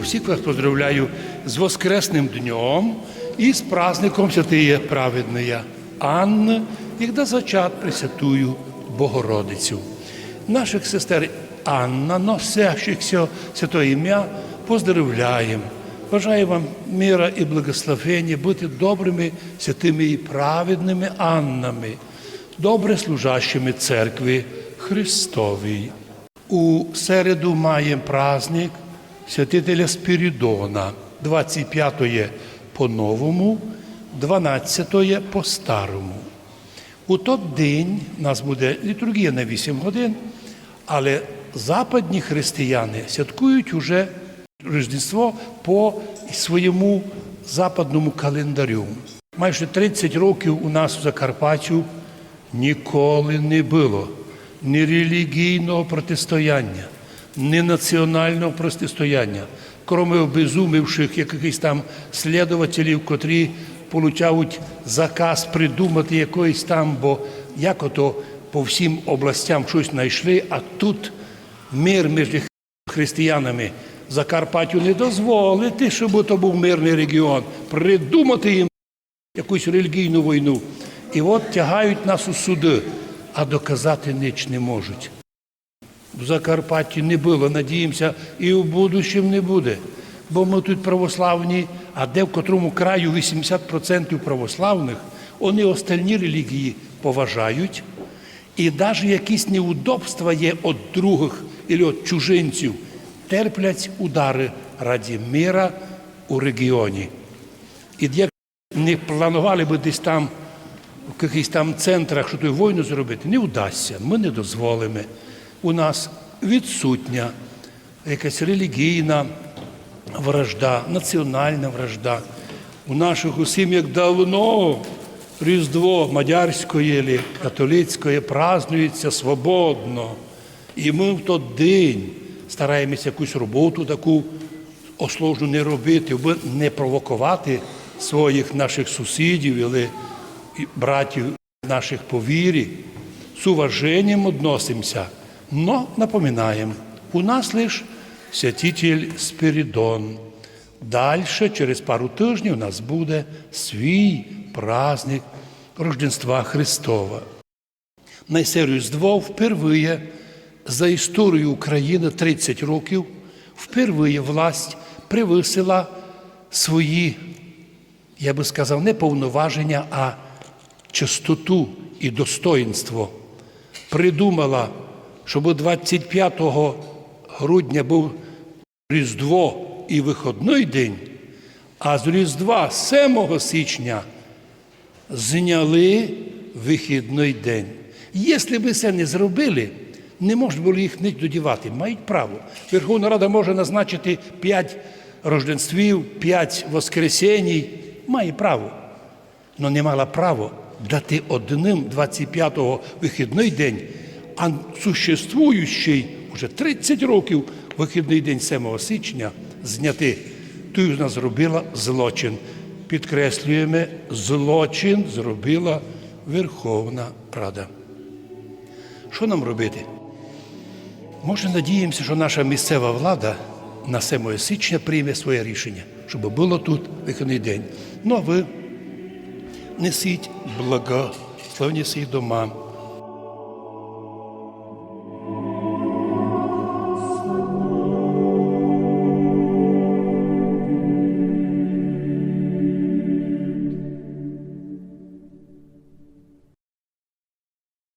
Всіх вас поздравляю з Воскресним днем і з праздником Святої Праведної Анни, як зачат Пресвятую Богородицю. Наших сестер Анна, носящихся святое ім'я, поздравляємо. Бажаю вам мира і благословення, бути добрими, святими і праведними Аннами, добре служащими церкви Христовій. У середу маємо праздник святителя Спірідона, 25-є по-новому, 12-є по-старому. У той день у нас буде літургія на 8 годин, але западні християни святкують уже Рождество по своєму западному календарю. Майже 30 років у нас в Закарпаттю ніколи не було ні релігійного протистояння, ні національного протистояння, крім обезумівших якихось там слідувателів, котрі получають заказ придумати якоїсь там, бо як ото по всім областям щось знайшли, а тут мир між християнами Закарпаттю не дозволити, щоб то був мирний регіон, придумати їм якусь релігійну війну. І от тягають нас у суди, а доказати ніч не можуть. В Закарпатті не було, надіємося, і в будущем не буде. Бо ми тут православні, а де в котрому краю 80% православних, вони остальні релігії поважають. І навіть якісь неудобства є від других або від чужинців, терплять удари раді мира у регіоні. І як не планували би десь там, в якихось там центрах, що ту війну зробити, не вдасться. Ми не дозволимо. У нас відсутня якась релігійна вражда, національна вражда. У наших усім як давно Різдво мадярської або католицької празднується свободно. І ми в той день стараємося якусь роботу таку осложну не робити, аби не провокувати своїх наших сусідів або братів наших по вірі. З уваженням відносимося, но напоминаємо, у нас лише святитель Спиридон. Далі, через пару тижнів, у нас буде свій праздник Рождества Христова. На це Різдво впервые за історію України 30 років впервые власть превисила свої, я би сказав, не повноваження, а чистоту і достоїнство. Придумала, щоб 25 грудня був Різдво і виходний день, а з Різдва 7 січня зняли вихідний день. Якщо би це не зробили, не можна було їх не додівати. Мають право. Верховна Рада може назначити 5 рожденствів, 5 воскресеній. Має право. але не мала право дати одним 25-го вихідний день, а существуючий вже 30 років вихідний день 7 січня зняти. Тут вона зробила злочин. Підкреслюємо, злочин зробила Верховна Рада. Що нам робити? Може, надіємося, що наша місцева влада на 7 січня прийме своє рішення, щоб було тут вихідний день. Ну а ви несіть благословені свої дома,